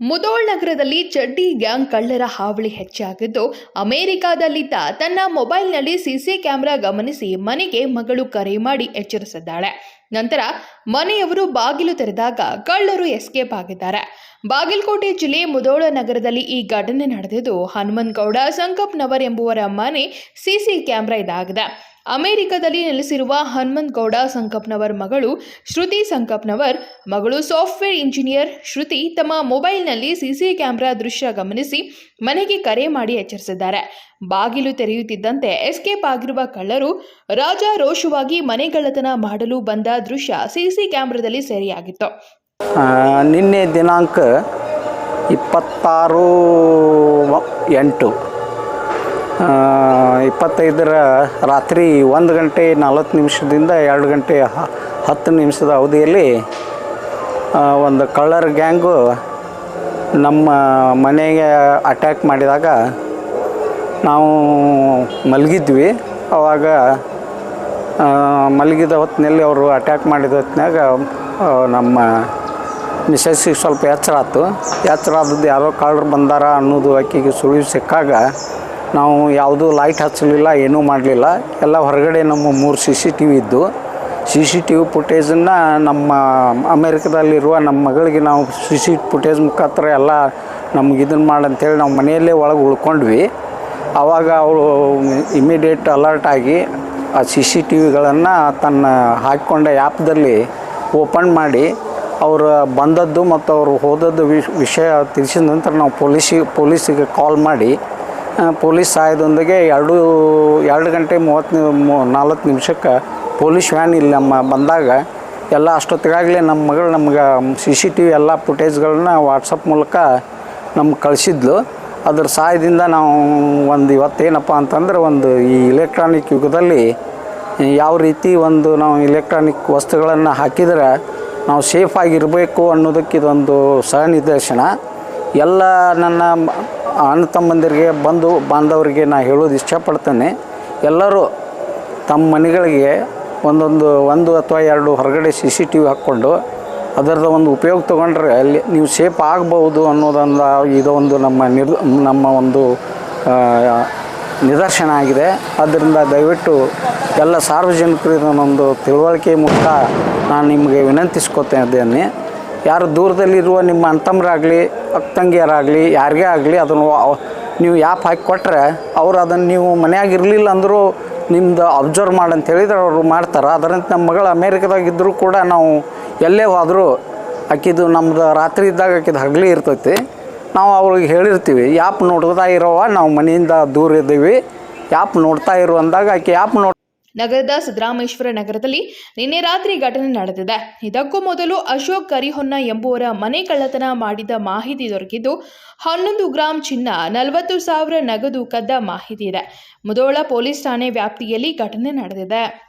ಮುದೋಳ್ ನಗರದಲ್ಲಿ ಚಡ್ಡಿ ಗ್ಯಾಂಗ್ ಕಳ್ಳರ ಹಾವಳಿ ಹೆಚ್ಚಾಗಿದ್ದು, ಅಮೆರಿಕಾದಲ್ಲಿದ್ದ ತನ್ನ ಮೊಬೈಲ್ನಲ್ಲಿ ಸಿಸಿ ಕ್ಯಾಮೆರಾ ಗಮನಿಸಿ ಮನೆಗೆ ಮಗಳು ಕರೆ ಮಾಡಿ ಎಚ್ಚರಿಸಿದ್ದಾಳೆ. ನಂತರ ಮನೆಯವರು ಬಾಗಿಲು ತೆರೆದಾಗ ಕಳ್ಳರು ಎಸ್ಕೇಪ್ ಆಗಿದ್ದಾರೆ. ಬಾಗಲಕೋಟೆ ಜಿಲ್ಲೆ ಮುದೋಳ ನಗರದಲ್ಲಿ ಈ ಘಟನೆ ನಡೆದಿದ್ದು ಹನುಮನ್ಗೌಡ ಸಂಕಪ್ನವರ್ ಎಂಬುವರ ಮನೆ ಸಿಸಿ ಕ್ಯಾಮೆರಾ ಇದಾಗಿದೆ. ಅಮೆರಿಕದಲ್ಲಿ ನೆಲೆಸಿರುವ ಹನುಮಂತ್ ಗೌಡ ಸಂಕಪ್ನವರ್ ಮಗಳು ಶ್ರುತಿ ಸಂಕಪ್ನವರ್. ಮಗಳು ಸಾಫ್ಟ್ವೇರ್ ಇಂಜಿನಿಯರ್ ಶ್ರುತಿ ತಮ್ಮ ಮೊಬೈಲ್ನಲ್ಲಿ ಸಿಸಿ ಕ್ಯಾಮೆರಾ ದೃಶ್ಯ ಗಮನಿಸಿ ಮನೆಗೆ ಕರೆ ಮಾಡಿ ಎಚ್ಚರಿಸಿದ್ದಾರೆ. ಬಾಗಿಲು ತೆರೆಯುತ್ತಿದ್ದಂತೆ ಎಸ್ಕೇಪ್ ಆಗಿರುವ ಕಳ್ಳರು ರಾಜ ರೋಷವಾಗಿ ಮನೆಗಳ್ಳತನ ಮಾಡಲು ಬಂದ ದೃಶ್ಯ ಸಿಸಿ ಕ್ಯಾಮೆರಾದಲ್ಲಿ ಸೆರೆಯಾಗಿತ್ತು. ನಿನ್ನೆ ದಿನಾಂಕ ಇಪ್ಪತ್ತಾರು ಎಂಟು. ಇಪ್ಪತ್ತೈದರ ರಾತ್ರಿ ಒಂದು ಗಂಟೆ ನಲವತ್ತು ನಿಮಿಷದಿಂದ ಎರಡು ಗಂಟೆ ಹತ್ತು ನಿಮಿಷದ ಅವಧಿಯಲ್ಲಿ ಒಂದು ಕಳ್ಳರ್ ಗ್ಯಾಂಗು ನಮ್ಮ ಮನೆಗೆ ಅಟ್ಯಾಕ್ ಮಾಡಿದಾಗ ನಾವು ಮಲಗಿದ್ವಿ. ಆವಾಗ ಮಲಗಿದ ಹೊತ್ತಿನಲ್ಲಿ ಅವರು ಅಟ್ಯಾಕ್ ಮಾಡಿದ ಹೊತ್ತಿನಾಗ ನಮ್ಮ ಮಿಸಸ್ಸಿಗೆ ಸ್ವಲ್ಪ ಎಚ್ಚರ ಆಯ್ತು. ಎಚ್ಚರ ಆದದ್ದು ಯಾರೋ ಕಳ್ಳರು ಬಂದಾರ ಅನ್ನೋದು ಆಕೆಗೆ ಸುಳಿವು ಸಿಕ್ಕಾಗ ನಾವು ಯಾವುದೂ ಲೈಟ್ ಹಚ್ಚಲಿಲ್ಲ, ಏನೂ ಮಾಡಲಿಲ್ಲ. ಎಲ್ಲ ಹೊರಗಡೆ ನಮ್ಮ ಮೂರು ಸಿ ಸಿ ಟಿ ವಿ ಇದ್ದು. ಸಿ ಸಿ ಟಿ ವಿ ಫುಟೇಜನ್ನು ನಮ್ಮ ಅಮೇರಿಕದಲ್ಲಿರುವ ನಮ್ಮ ಮಗಳಿಗೆ ನಾವು ಸಿ ಸಿ ಫುಟೇಜ್ ಮುಖಾಂತರ ಎಲ್ಲ ನಮ್ಗೆ ಇದನ್ನು ಮಾಡಂತೇಳಿ ನಾವು ಮನೆಯಲ್ಲೇ ಒಳಗೆ ಉಳ್ಕೊಂಡ್ವಿ. ಆವಾಗ ಅವಳು ಇಮಿಡಿಯೇಟ್ ಅಲರ್ಟ್ ಆಗಿ ಆ ಸಿ ಸಿ ಟಿ ವಿಗಳನ್ನು ತನ್ನ ಹಾಕಿಕೊಂಡ ಆ್ಯಪ್ದಲ್ಲಿ ಓಪನ್ ಮಾಡಿ, ಅವರು ಬಂದದ್ದು ಮತ್ತು ಅವರು ಹೋದದ್ದು ವಿಷ್, ವಿಷಯ ತಿಳಿಸಿದ ನಂತರ ನಾವು ಪೊಲೀಸಿಗೆ ಪೊಲೀಸಿಗೆ ಕಾಲ್ ಮಾಡಿ ಪೊಲೀಸ್ ಸಹಾಯದೊಂದಿಗೆ ಎರಡು ಎರಡು ಗಂಟೆ ಮೂವತ್ತು ನಾಲ್ಕು ನಿಮಿಷಕ್ಕೆ ಪೊಲೀಸ್ ವ್ಯಾನ್ ಇಲ್ಲಿ ನಮ್ಮ ಬಂದಾಗ ಎಲ್ಲ ಅಷ್ಟೊತ್ತಿಗಾಗಲೇ ನಮ್ಮ ಮಗಳು ನಮ್ಗೆ ಸಿ ಸಿ ಟಿ ವಿ ಎಲ್ಲ ಫುಟೇಜ್ಗಳನ್ನ ವಾಟ್ಸಪ್ ಮೂಲಕ ನಮ್ಗೆ ಕಳಿಸಿದ್ಲು. ಅದ್ರ ಸಹಾಯದಿಂದ ನಾವು ಒಂದು ಇವತ್ತೇನಪ್ಪ ಅಂತಂದ್ರೆ ಒಂದು ಈ ಇಲೆಕ್ಟ್ರಾನಿಕ್ ಯುಗದಲ್ಲಿ ಯಾವ ರೀತಿ ಒಂದು ನಾವು ಇಲೆಕ್ಟ್ರಾನಿಕ್ ವಸ್ತುಗಳನ್ನು ಹಾಕಿದ್ರೆ ನಾವು ಸೇಫಾಗಿರಬೇಕು ಅನ್ನೋದಕ್ಕೆ ಇದೊಂದು ಸಹ ನಿದರ್ಶನ ಎಲ್ಲ ನನ್ನ ಅಣ್ಣ ತಮ್ಮಂದಿರಿಗೆ ಬಂದು ಬಾಂಧವರಿಗೆ ನಾ ಹೇಳೋದು ಇಷ್ಟಪಡ್ತೇನೆ. ಎಲ್ಲರೂ ತಮ್ಮ ಮನೆಗಳಿಗೆ ಒಂದೊಂದು ಒಂದು ಅಥವಾ ಎರಡು ಹೊರಗಡೆ ಸಿ ಸಿ ಟಿ ವಿ ಹಾಕ್ಕೊಂಡು ಅದರದ್ದು ಒಂದು ಉಪಯೋಗ ತೊಗೊಂಡ್ರೆ ಅಲ್ಲಿ ನೀವು ಸೇಫ್ ಆಗ್ಬೋದು ಅನ್ನೋದೊಂದು ಒಂದು ನಮ್ಮ ನಿರ್ ನಮ್ಮ ಒಂದು ನಿದರ್ಶನ ಆಗಿದೆ. ಆದ್ದರಿಂದ ದಯವಿಟ್ಟು ಎಲ್ಲ ಸಾರ್ವಜನಿಕರು ಇದನ್ನೊಂದು ತಿಳುವಳಿಕೆ ಮೂಲಕ ನಾನು ನಿಮಗೆ ವಿನಂತಿಸ್ಕೊತಾ ಇದ್ದೇನೆ ಯಾರು ದೂರದಲ್ಲಿರುವ ನಿಮ್ಮ ಅಂತಮ್ರಾಗಲಿ ಅಕ್ಕಂಗಿಯರಾಗಲಿ, ಯಾರಿಗೇ ಆಗಲಿ ಅದನ್ನು ನೀವು ಯಾಪ್ ಹಾಕಿ ಕೊಟ್ಟರೆ ಅವ್ರು ಅದನ್ನು ನೀವು ಮನ್ಯಾಗ ಇರಲಿಲ್ಲ ಅಂದರೂ ನಿಮ್ದು ಅಬ್ಸರ್ವ್ ಮಾಡಂತ ಹೇಳಿದ್ರೆ ಅವರು ಮಾಡ್ತಾರೆ. ಅದರಂತೆ ನಮ್ಮ ಮಗಳು ಅಮೇರಿಕದಾಗ ಇದ್ದರೂ ಕೂಡ ನಾವು ಎಲ್ಲೇ ಹೋದರೂ ಆಕಿದು ನಮ್ದು ರಾತ್ರಿ ಇದ್ದಾಗ ಆಕಿದು ಹಗಲಿ ಇರ್ತೈತಿ. ನಾವು ಅವ್ರಿಗೆ ಹೇಳಿರ್ತೀವಿ ಯಾಪ್ ನೋಡ್ತಾ ಇರೋವ, ನಾವು ಮನೆಯಿಂದ ದೂರ ಇದ್ದೀವಿ. ಯಾಪ್ ನೋಡ್ತಾ ಇರು ಅಂದಾಗ ಆಕೆ ಯಾಪ್ ನೋಡ್ ನಗರದ ಸಿದ್ದರಾಮೇಶ್ವರ ನಗರದಲ್ಲಿ ನಿನ್ನೆ ರಾತ್ರಿ ಘಟನೆ ನಡೆದಿದೆ. ಇದಕ್ಕೂ ಮೊದಲು ಅಶೋಕ್ ಕರಿಹೊನ್ನ ಎಂಬುವರ ಮನೆ ಕಳ್ಳತನ ಮಾಡಿದ ಮಾಹಿತಿ ದೊರಕಿದ್ದು, ಹನ್ನೊಂದು ಗ್ರಾಂ ಚಿನ್ನ, ನಲವತ್ತು ಸಾವಿರ ನಗದು ಕದ್ದ ಮಾಹಿತಿ ಇದೆ. ಮುದೋಳ ಪೊಲೀಸ್ ಠಾಣೆ ವ್ಯಾಪ್ತಿಯಲ್ಲಿ ಘಟನೆ ನಡೆದಿದೆ.